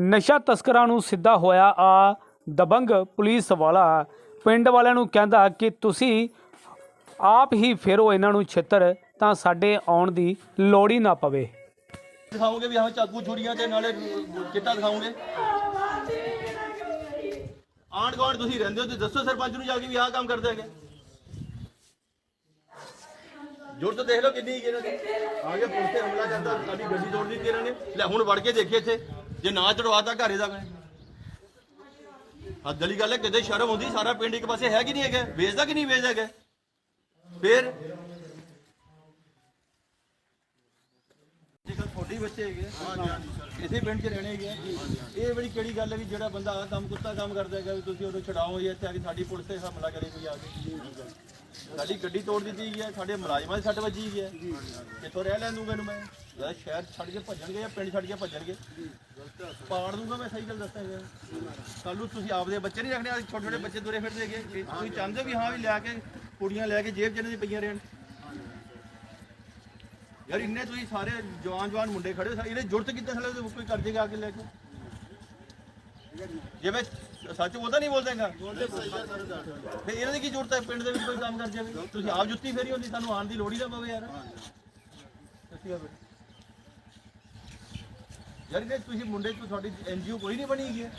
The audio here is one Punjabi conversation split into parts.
ਨਸ਼ਾ ਤਸਕਰਾਂ ਨੂੰ ਸਿੱਧਾ ਹੋਇਆ ਆ ਦਬੰਗ ਪੁਲਿਸ ਵਾਲਾ। ਪਿੰਡ ਵਾਲਿਆਂ ਨੂੰ ਕਹਿੰਦਾ ਕਿ ਤੁਸੀਂ ਆਪ ਹੀ ਫੇਰੋ ਇਹਨਾਂ ਨੂੰ ਛਿੱਤਰ, ਤਾਂ ਸਾਡੇ ਆਉਣ ਦੀ ਲੋੜ ਹੀ ਨਾ ਪਵੇ। ਦਿਖਾਓਗੇ ਵੀ ਹਾਂ ਚਾਕੂ ਛੁਰੀਆਂ ਤੇ ਨਾਲੇ ਚਿੱਟਾ ਦਿਖਾਓਗੇ? ਆਂਢ ਗੁਆਂਢ ਤੁਸੀਂ ਰਹਿੰਦੇ ਹੋ ਤੇ ਦੱਸੋ ਸਰਪੰਚ ਨੂੰ ਜਾ ਕੇ ਵੀ ਆਹ ਕੰਮ ਕਰਦੇ ਹੈਗੇ। ਜੋਰ ਤਾਂ ਦੇਖ ਲਓ ਕਿੰਨੀ ਇਹਨਾਂ ਦੀ। ਆ ਕੇ ਪੁਲਿਸ ਤੇ ਹਮਲਾ ਕਰਦਾ ਸਾਡੀ ਗੱਡੀ ਤੋੜ ਦਿੱਤੀ ਇਹਨਾਂ ਨੇ। ਲੈ ਹੁਣ ਵੜ ਕੇ ਦੇਖੀਏ ਇੱਥੇ। ਜੇ ਨਾ ਚੜਵਾਤਾ ਘਰੇ ਦਾ ਹੱਦ ਵਾਲੀ ਗੱਲ ਹੈ, ਕਿਤੇ ਸ਼ਰਮ ਹੁੰਦੀ ਸਾਰਾ ਪਿੰਡ ਇੱਕ ਪਾਸੇ ਹੈ ਕਿ ਨਹੀਂ ਹੈਗਾ? ਵੇਚਦਾ ਕਿ ਨਹੀਂ ਵੇਚਦਾ ਹੈਗਾ? ਫੇਰ ਜੇਕਰ ਤੁਹਾਡੇ ਬੱਚੇ ਹੈਗੇ ਇਸੇ ਪਿੰਡ 'ਚ ਰਹਿਣੇ ਹੈਗੇ ਇਹ ਬੜੀ ਕਿਹੜੀ ਗੱਲ ਹੈ ਵੀ ਜਿਹੜਾ ਬੰਦਾ ਆਹ ਕੰਮ ਕੁੱਤਾ ਕੰਮ ਕਰਦਾ ਹੈਗਾ, ਵੀ ਤੁਸੀਂ ਉਹਨੂੰ ਛਡਾਓ, ਜਾਂ ਇੱਥੇ ਆ ਕੇ ਸਾਡੀ ਪੁਲਿਸ ਤੇ ਹਮਲਾ ਕਰੇ ਕੋਈ ਆ ਕੇ। ਸਾਡੀ ਗੱਡੀ ਤੋੜ ਦਿੱਤੀ ਗਈ ਹੈ, ਸਾਡੇ ਮੁਲਾਜ਼ਮਾਂ ਦੀ ਸੱਟ ਵੱਜੀ ਗਈ ਹੈ। ਕਿੱਥੋਂ ਰਹਿ ਲੈਣ ਦੂੰਗਾ ਇਹਨੂੰ ਮੈਂ? ਜਾਂ ਸ਼ਹਿਰ ਛੱਡ ਕੇ ਭੱਜਣਗੇ ਜਾਂ ਪਿੰਡ ਛੱਡ ਕੇ ਭੱਜਣਗੇ? ਪਾੜ ਦੂੰਗਾ ਮੈਂ, ਸਹੀ ਗੱਲ ਦੱਸਾਂ ਯਾਰ ਕੱਲ ਨੂੰ ਤੁਸੀਂ ਆਪਦੇ ਬੱਚੇ ਨਹੀਂ ਰੱਖਣੇ ਛੋਟੇ ਛੋਟੇ ਬੱਚੇ ਤੁਰੇ ਫਿਰਦੇ ਹੈਗੇ। ਇਹ ਤੁਸੀਂ ਚਾਹੁੰਦੇ ਹੋ ਵੀ ਹਾਂ ਵੀ ਲੈ ਕੇ, ਕੁੜੀਆਂ ਲੈ ਕੇ ਜੇਬ 'ਚ ਦੀ ਪਈਆਂ ਰਹਿਣ? ਯਾਰ ਇੰਨੇ ਤੁਸੀਂ ਸਾਰੇ ਜਵਾਨ ਜਵਾਨ ਮੁੰਡੇ ਖੜੇ ਹੋ ਇਹਨੇ ਜੁਰਤ ਕਿੱਥੇ ਥਲੇ ਕੋਈ ਕਰ ਜੇਗਾ ਆ ਕੇ ਲੈ ਕੇ? ਜੇ ਮੈਂ ਸੱਚ ਬੋਲਦਾ ਨਹੀਂ ਬੋਲਦਾਗਾ ਫਿਰ ਇਹਨਾਂ ਦੀ ਕੀ ਜ਼ਰੂਰਤ ਹੈ? ਪਿੰਡ ਦੇ ਵਿੱਚ ਕੋਈ ਕੰਮ ਕਰ ਜਾਵੇ। ਤੁਸੀਂ ਆਪ ਜੁੱਤੀ ਫੇਰੀ ਹੁੰਦੀ ਸਾਨੂੰ ਆਉਣ ਦੀ ਲੋੜ ਹੀ ਨਾ ਪਵੇ ਯਾਰ। ਯਾਰ ਇਹ ਤੁਸੀਂ ਮੁੰਡੇ ਚ ਤੁਹਾਡੀ ਐਨਜੀਓ ਕੋਈ ਨਹੀਂ ਬਣੀ ਹੈ?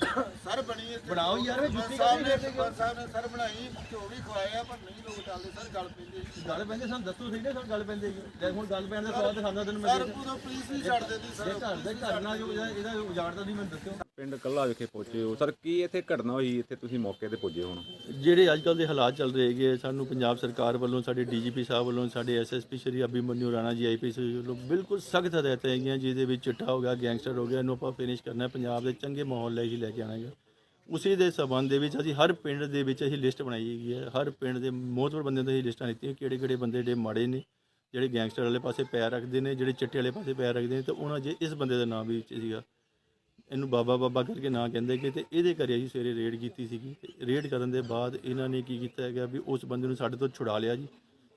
ਸਰ ਬਣੀ ਹੈ ਬਣਾਓ ਯਾਰ, ਜੁੱਤੀ ਸਾਹਿਬ ਨੇ ਸਾਹਿਬ ਨੇ ਸਰ ਬਣਾਈ ਘਿਓ ਵੀ ਖਵਾਇਆ ਪਰ ਨਹੀਂ ਲੋਕ ਚੱਲਦੇ। ਸਰ ਗੱਲ ਪੈਂਦੀ ਗੱਲ ਪੈਂਦੇ ਸਾਨੂੰ ਦੱਸੋ ਸਹੀ ਨਾ ਸਾਨੂੰ ਗੱਲ ਪੈਂਦੇ। ਜੇ ਹੁਣ ਗੱਲ ਪੈਣ ਦਾ ਦਿਖਾਉਂਦਾ ਤੈਨੂੰ ਮੈਂ ਸਰ ਪੁਲਿਸ ਨਹੀਂ ਛੱਡ ਦਿੰਦੀ ਸਰ। ਘਰ ਦੇ ਘਰ ਨਾਲ ਜੋ ਇਹਦਾ ਇਹਦਾ ਉਜਾੜਦਾ ਨਹੀਂ ਮੈਨੂੰ ਦੱਸਿਓ। ਪਿੰਡ ਕੱਲਾ ਵਿਖੇ ਪਹੁੰਚੇ ਹੋ। ਸਰ, ਕੀ ਇੱਥੇ ਘਟਨਾ ਹੋਈ? ਇੱਥੇ ਤੁਸੀਂ ਮੌਕੇ ਤੇ ਪੁੱਜੇ ਹੋਣ। ਜਿਹੜੇ ਅੱਜ ਕੱਲ ਦੇ ਹਾਲਾਤ ਚੱਲ ਰਹੇ ਹੈਗੇ ਸਾਨੂੰ ਪੰਜਾਬ ਸਰਕਾਰ ਵੱਲੋਂ, ਸਾਡੇ ਡੀਜੀਪੀ ਸਾਹਿਬ ਵੱਲੋਂ, ਸਾਡੇ ਐਸਐਸਪੀ ਸ਼੍ਰੀ ਅਭਿਮਨਿਊ ਰਾਣਾ ਜੀ ਆਈਪੀਐਸ ਵੱਲੋਂ ਬਿਲਕੁਲ ਸਖਤ ਹਦਾਇਤਾਂ ਹੈਗੀਆਂ, ਜਿਹਦੇ ਵਿੱਚ ਚਿੱਟਾ ਹੋ ਗਿਆ, ਗੈਂਗਸਟਰ ਹੋ ਗਿਆ, ਇਹਨੂੰ ਆਪਾਂ ਫਿਨਿਸ਼ ਕਰਨਾ ਹੈ। ਪੰਜਾਬ ਦੇ ਚੰਗੇ ਮਾਹੌਲ ਲਈ ਕੇ ਲੈ ਕੇ ਆਉਣਾ ਹੈਗਾ। ਉਸੇ ਦੇ ਸਬੰਧ ਦੇ ਵਿੱਚ ਅਸੀਂ ਹਰ ਪਿੰਡ ਦੇ ਵਿੱਚ ਅਸੀਂ ਲਿਸਟ ਬਣਾਈ ਹੈਗੀ ਹੈ। ਹਰ ਪਿੰਡ ਦੇ ਮੋਹਤਵਰ ਬੰਦਿਆਂ ਦੀ ਅਸੀਂ ਲਿਸਟਾਂ ਲਿੱਤੀਆਂ ਕਿਹੜੇ ਕਿਹੜੇ ਬੰਦੇ ਜਿਹੜੇ ਮਾੜੇ ਨੇ, ਜਿਹੜੇ ਗੈਂਗਸਟਰ ਵਾਲੇ ਪਾਸੇ ਪੈਰ ਰੱਖਦੇ ਨੇ, ਜਿਹੜੇ ਚਿੱਟੇ ਵਾਲੇ ਪਾਸੇ ਪੈਰ ਰੱਖਦੇ ਨੇ, ਤੇ ਉਹਨਾਂ 'ਚ ਇਸ ਬੰਦੇ ਦਾ ਨਾਮ ਵੀ ਸੀਗਾ ਇਹਨੂੰ ਬਾਬਾ ਬਾਬਾ ਕਰਕੇ ਨਾਂ ਕਹਿੰਦੇ ਕਿ ਤੇ ਇਹਦੇ ਘਰੇ ਅਸੀਂ ਸਵੇਰੇ ਰੇਡ ਕੀਤੀ ਸੀਗੀ। ਤੇ ਰੇਡ ਕਰਨ ਦੇ ਬਾਅਦ ਇਹਨਾਂ ਨੇ ਕੀ ਕੀਤਾ ਹੈਗਾ ਵੀ ਉਸ ਬੰਦੇ ਨੂੰ ਸਾਡੇ ਤੋਂ ਛੁਡਾ ਲਿਆ ਜੀ।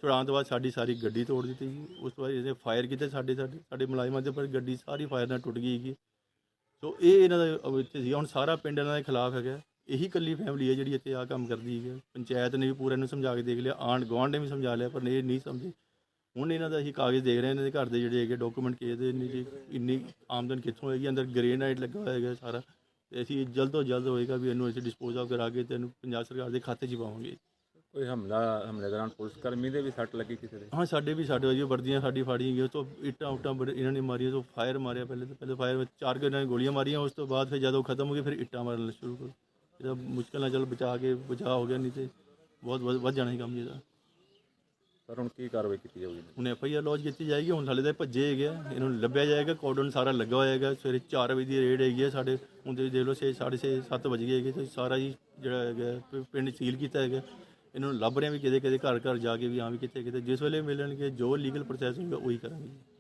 ਛੁਡਾਉਣ ਤੋਂ ਬਾਅਦ ਸਾਡੀ ਸਾਰੀ ਗੱਡੀ ਤੋੜ ਦਿੱਤੀ ਜੀ। ਉਸ ਤੋਂ ਬਾਅਦ ਇਹਨੇ ਫਾਇਰ ਕੀਤੇ ਸਾਡੇ ਸਾਡੇ ਸਾਡੇ ਮੁਲਾਜ਼ਮਾਂ ਦੇ ਉੱਪਰ ਗੱਡੀ ਸਾਰੀ ਫਾਇਰ ਨਾਲ ਟੁੱਟ ਗਈ ਹੈਗੀ। ਸੋ ਇਹ ਇਹਨਾਂ ਦਾ ਇੱਥੇ ਸੀ ਹੁਣ ਸਾਰਾ ਪਿੰਡ ਇਹਨਾਂ ਦੇ ਖਿਲਾਫ ਹੈਗਾ। ਇਹੀ ਕੱਲੀ ਫੈਮਿਲੀ ਹੈ ਜਿਹੜੀ ਇੱਥੇ ਆ ਕੰਮ ਕਰਦੀ ਹੈ ਪੰਚਾਇਤ ਨੇ ਵੀ ਪੂਰਾ ਇਹਨੂੰ ਸਮਝਾ ਕੇ ਦੇਖ ਲਿਆ। ਆਂਢ ਗੁਆਂਢ ਨੇ ਵੀ ਸਮਝਾ ਲਿਆ, ਪਰ ਇਹ ਨਹੀਂ ਸਮਝੇ। ਹੁਣ ਇਹਨਾਂ ਦਾ ਅਸੀਂ ਕਾਗਜ਼ ਦੇਖ ਰਹੇ ਹਾਂ ਇਹਨਾਂ ਦੇ ਘਰ ਦੇ ਜਿਹੜੇ ਹੈਗੇ ਡਾਕੂਮੈਂਟ ਕਿਹਦੇ ਦੇ ਇੰਨੀ ਜੀ ਇੰਨੀ ਆਮਦਨ ਕਿੱਥੋਂ ਹੋਏਗੀ? ਅੰਦਰ ਗ੍ਰੇਨਾਈਟ ਲੱਗਾ ਹੋਇਆ ਹੈਗਾ ਸਾਰਾ। ਤੇ ਅਸੀਂ ਜਲਦ ਤੋਂ ਜਲਦ ਹੋਏਗਾ ਵੀ ਇਹਨੂੰ ਅਸੀਂ ਡਿਸਪੋਜ਼ ਆਫ ਕਰਾ ਕੇ ਤੇ ਇਹਨੂੰ ਪੰਜਾਬ ਸਰਕਾਰ ਦੇ ਖਾਤੇ 'ਚ ਪਾਵਾਂਗੇ। ਕੋਈ ਹਮਲਾ ਹਮਲੇ ਦੌਰਾਨ ਪੁਲਿਸ ਕਰਮੀ ਦੇ ਵੀ ਸੱਟ ਲੱਗੀ ਕਿਸੇ ਦੇ? ਹਾਂ ਸਾਡੇ ਵੀ ਸਾਡੇ ਵਜੇ ਵਰਦੀਆਂ ਸਾਡੀ ਫਾੜੀਆਂ ਗਈਆਂ ਉਸ ਤੋਂ ਇੱਟਾਂ ਉੱਟਾਂ ਇਹਨਾਂ ਨੇ ਮਾਰੀਆਂ ਤੋਂ ਫਾਇਰ ਮਾਰਿਆ ਪਹਿਲੇ ਤਾਂ ਪਹਿਲੇ ਫਾਇਰ ਵਿੱਚ ਚਾਰ ਕੁ ਇਹਨਾਂ ਨੇ ਗੋਲੀਆਂ ਮਾਰੀਆਂ ਉਸ ਤੋਂ ਬਾਅਦ ਫਿਰ ਜਦੋਂ ਖਤਮ ਹੋ ਗਏ ਫਿਰ ਇੱਟਾਂ ਮਾਰਨ ਸ਼ੁਰੂ ਕਰ ਇਹਦਾ ਮੁਸ਼ਕਲ ਨਾਲ ਚੱਲ ਬਚਾ ਕੇ ਬਚਾ ਹੋ ਗਿਆ ਨਹੀਂ ਤੇ ਬਹੁਤ ਵੱਧ ਵੱਧ ਜਾਣਾ ਸੀ ਕੰਮ ਜਿਹਦਾ ਸਰ, ਹੁਣ ਕੀ ਕਾਰਵਾਈ ਕੀਤੀ ਜਾਊਗੀ ਹੁਣ ਐਫ ਆਈ ਆਰ ਲੌਂਚ ਕੀਤੀ ਜਾਏਗੀ, ਹੁਣ ਹਾਲੇ ਤਾਂ ਇਹ ਭੱਜੇ ਹੈਗੇ ਆ ਇਹਨੂੰ ਲੱਭਿਆ ਜਾਏਗਾ ਕੋਡਨ ਸਾਰਾ ਲੱਗਾ ਹੋਇਆ ਹੈਗਾ, ਸਵੇਰੇ 4 ਵਜੇ ਦੀ ਰੇਡ ਹੈਗੀ ਹੈ ਸਾਡੇ, ਹੁਣ ਤੁਸੀਂ ਦੇਖ ਲਓ 6 6:30 7 ਵਜ ਗਏ ਹੈਗੇ, ਤੇ ਸਾਰਾ ਹੀ ਜਿਹੜਾ ਹੈਗਾ, ਪ- ਪਿੰਡ ਸੀਲ ਕੀਤਾ ਹੈਗਾ। ਇਹਨਾਂ ਨੂੰ ਲੱਭ ਰਹੇ ਆ ਵੀ ਕਿਤੇ ਕਿਤੇ ਘਰ ਘਰ ਜਾ ਕੇ ਵੀ, ਹਾਂ ਵੀ ਕਿੱਥੇ ਕਿਤੇ ਜਿਸ ਵੇਲੇ ਮਿਲਣਗੇ, ਜੋ ਲੀਗਲ ਪ੍ਰੋਸੈਸ ਹੋਊਗਾ, ਉਹੀ ਕਰਾਂਗੇ।